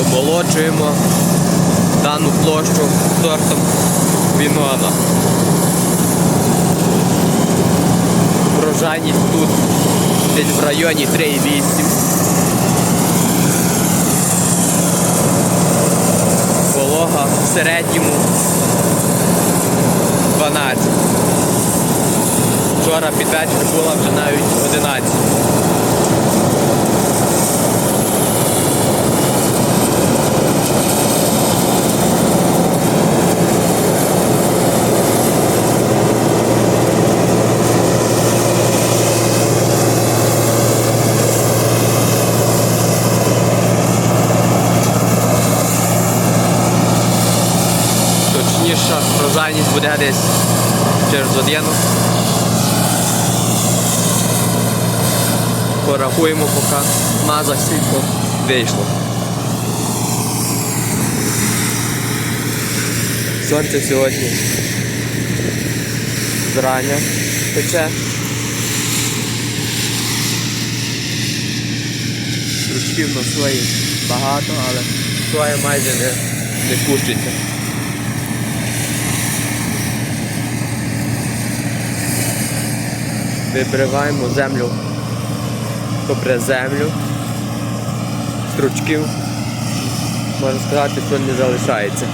домолоджуємо дану площу сортом Вінона. Врожайність тут десь в районі 3,8. Волога в середньому 12. Вчора під вечір була вже навіть 11. Врожайність буде десь через годину. Порахуємо, поки маза сілько вийшло. Сонце сьогодні зрання пече. Стручків на свої багато, але своє майже не, не кущиться. Вибриваємо землю попри землю. Стручків, можна сказати, що не залишається.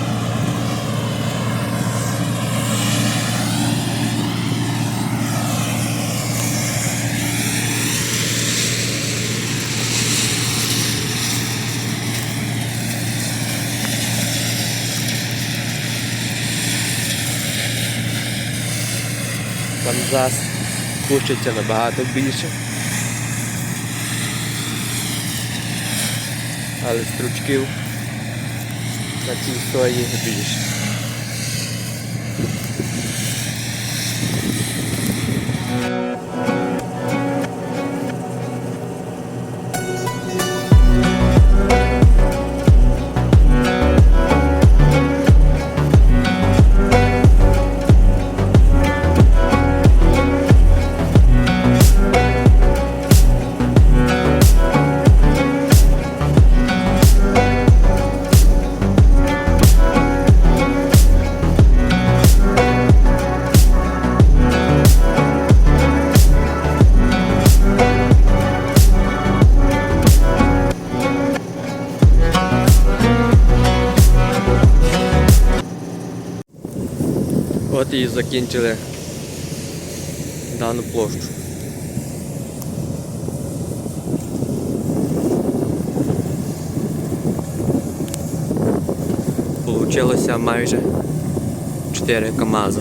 Канзас кучиться набагато більше. але стручків на цій сої більше. От і закінчили дану площу. Получилося майже 4 КАМАЗа.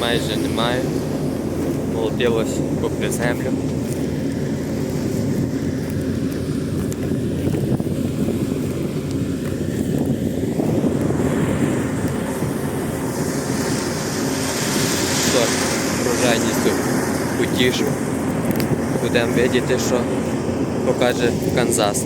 Майже немає. Молотилось попри землю. Потішив. Будемо бачити, що покаже Канзас.